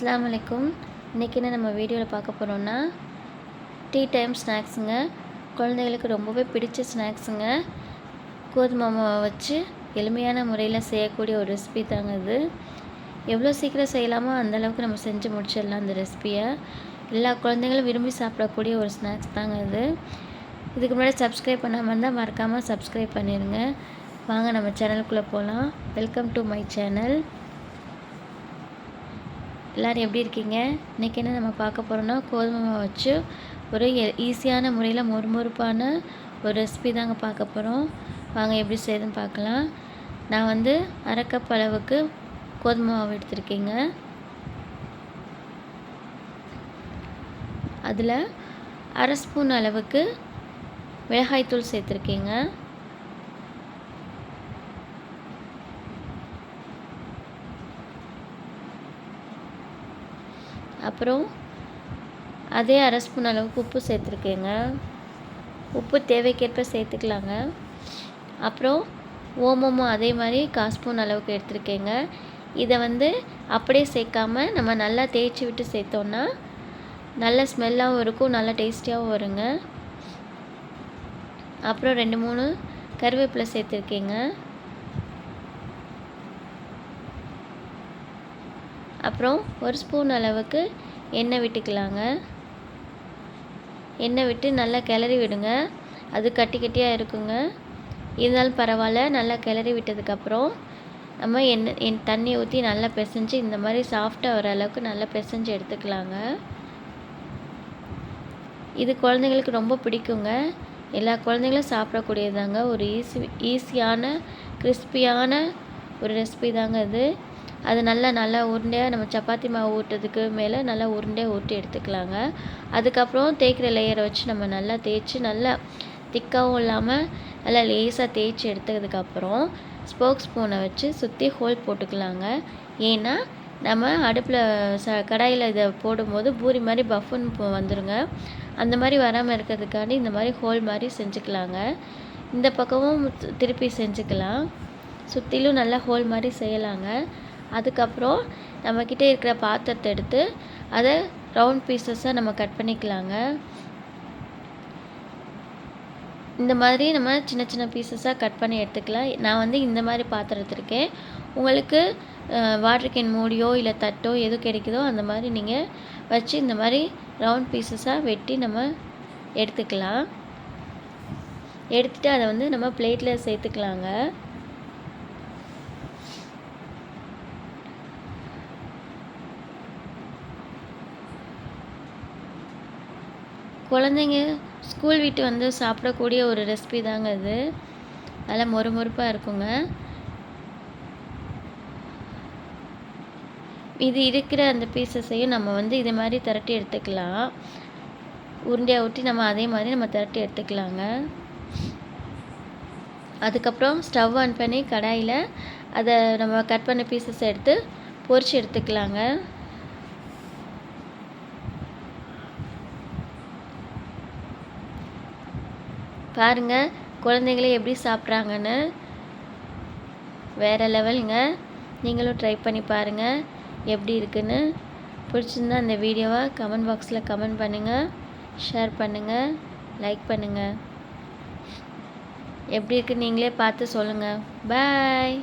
அஸ்லாம் வலைக்கும். இன்றைக்கி என்ன நம்ம வீடியோவில் பார்க்க போகிறோம்னா டீ டைம் ஸ்நாக்ஸுங்க குழந்தைகளுக்கு ரொம்பவே பிடிச்ச ஸ்நாக்ஸுங்க கோதுமை மாவை வச்சு எளிமையான முறையில் செய்யக்கூடிய ஒரு ரெசிபி தாங்க இது. எவ்வளோ சீக்கிரம் செய்யலாமோ அந்தளவுக்கு நம்ம செஞ்சு முடிச்சிடலாம் அந்த ரெசிபியை எல்லா குழந்தைங்களும் விரும்பி சாப்பிடக்கூடிய ஒரு ஸ்நாக்ஸ் தாங்க இது. இதுக்கு முன்னாடி சப்ஸ்கிரைப் பண்ணாமல் இருந்தால் மறக்காமல் சப்ஸ்கிரைப் பண்ணிடுங்க வாங்க நம்ம சேனலுக்குள்ளே போகலாம் வெல்கம் டு மை சேனல் எல்லோரும் எப்படி இருக்கீங்க? இன்றைக்கி என்ன நம்ம பார்க்க போகிறோம்னா கோதுமை மாவு வச்சு ஒரு ஈஸியான முறையில் மொறுமொறுப்பான ஒரு ரெசிபி தாங்க பார்க்க போகிறோம் வாங்க எப்படி செய்யுதுன்னு பார்க்கலாம். நான் வந்து அரைக்கப் அளவுக்கு கோதுமை மாவு எடுத்திருக்கேங்க. அதில் அரை ஸ்பூன் அளவுக்கு மிளகாய்த்தூள் சேர்த்துருக்கேங்க. அப்புறம் அதே அரை ஸ்பூன் அளவுக்கு உப்பு சேர்த்துருக்கேங்க. உப்பு தேவைக்கேற்ப சேர்த்துக்கலாங்க. அப்புறம் ஓமமும் அதே மாதிரி கால் ஸ்பூன் அளவுக்கு எடுத்துருக்கேங்க. இதை வந்து அப்படியே சேர்க்காம நம்ம நல்லா தேய்ச்சி விட்டு சேர்த்தோன்னா நல்ல ஸ்மெல்லாகவும் இருக்கும் நல்லா டேஸ்டியாகவும் வருங்க. அப்புறம் ரெண்டு மூணு கருவேப்பிலை சேர்த்துருக்கேங்க. அப்புறம் ஒரு ஸ்பூன் அளவுக்கு எண்ணெய் விட்டுக்கலாங்க. எண்ணெய் விட்டு நல்லா கிளறி விடுங்க. அது கட்டி கட்டியாக இருக்குங்க. இருந்தாலும் பரவாயில்ல நல்லா கிளறி விட்டதுக்கப்புறம் நம்ம எண்ணெய் என் தண்ணி ஊற்றி நல்லா பிசைஞ்சு இந்த மாதிரி சாஃப்டாக வர அளவுக்கு நல்லா பிசைஞ்சு எடுத்துக்கலாங்க. இது குழந்தைங்களுக்கு ரொம்ப பிடிக்குங்க. எல்லா குழந்தைங்களும் சாப்பிடக்கூடியதாங்க ஒரு ஈஸி ஈஸியான கிறிஸ்பியான ஒரு ரெசிபி தாங்க இது. அது நல்லா நல்லா உருண்டையாக நம்ம சப்பாத்தி மாவு ஊட்டுறதுக்கு மேலே நல்லா உருண்டையாக ஊட்டி எடுத்துக்கலாங்க. அதுக்கப்புறம் தேய்க்கிற லேயரை வச்சு நம்ம நல்லா தேய்ச்சி நல்லா திக்காகவும் இல்லாமல் நல்லா லேசாக தேய்ச்சி எடுத்ததுக்கப்புறம் ஸ்போக் ஸ்பூனை வச்சு சுற்றி ஹோல் போட்டுக்கலாங்க. ஏன்னா நம்ம அடுப்பில் ச கடாயில் இதை போடும்போது பூரி மாதிரி பஃபுன்னு வந்துடுங்க அந்த மாதிரி வராமல் இருக்கிறதுக்காண்டி இந்த மாதிரி ஹோல் மாதிரி செஞ்சுக்கலாங்க. இந்த பக்கமும் திருப்பி செஞ்சுக்கலாம். சுற்றிலும் நல்லா ஹோல் மாதிரி செய்யலாங்க. அதுக்கப்புறம் நம்மக்கிட்ட இருக்கிற பாத்திரத்தை எடுத்து அதை ரவுண்ட் பீஸஸாக நம்ம கட் பண்ணிக்கலாங்க. இந்த மாதிரி நம்ம சின்ன சின்ன பீசஸாக கட் பண்ணி எடுத்துக்கலாம். நான் வந்து இந்த மாதிரி பாத்திரம் எடுத்திருக்கேன் உங்களுக்கு வாட்டர் கேன் மூடியோ இல்லை தட்டோ எது கிடைக்குதோ அந்த மாதிரி நீங்கள் வச்சு இந்த மாதிரி ரவுண்ட் பீசஸாக வெட்டி நம்ம எடுத்துக்கலாம். எடுத்துகிட்டு அதை வந்து நம்ம பிளேட்டில் சேர்த்துக்கலாங்க. குழந்தைங்க ஸ்கூல் விட்டு வந்து சாப்பிடக்கூடிய ஒரு ரெசிபி தாங்க இது நல்லா மொறு மொறுப்பாக இருக்குங்க. இது இருக்கிற அந்த பீசஸையும் நம்ம வந்து இதை மாதிரி திரட்டி எடுத்துக்கலாம். உருண்டையாக ஊற்றி நம்ம அதே மாதிரி நம்ம திரட்டி எடுத்துக்கலாங்க. அதுக்கப்புறம் ஸ்டவ் ஆன் பண்ணி கடாயில் அதை நம்ம கட் பண்ண பீசஸ் எடுத்து பொறிச்சு எடுத்துக்கலாங்க. பாருங்கள் குழந்தைங்களே எப்படி சாப்பிட்றாங்கன்னு. வேறு லெவலுங்க. நீங்களும் ட்ரை பண்ணி பாருங்கள் எப்படி இருக்குன்னு. பிடிச்சிருந்தா அந்த வீடியோவை கமெண்ட் பாக்ஸில் கமெண்ட் பண்ணுங்கள் ஷேர் பண்ணுங்கள் லைக் பண்ணுங்கள் எப்படி இருக்குன்னு நீங்களே பார்த்து சொல்லுங்கள் பாய்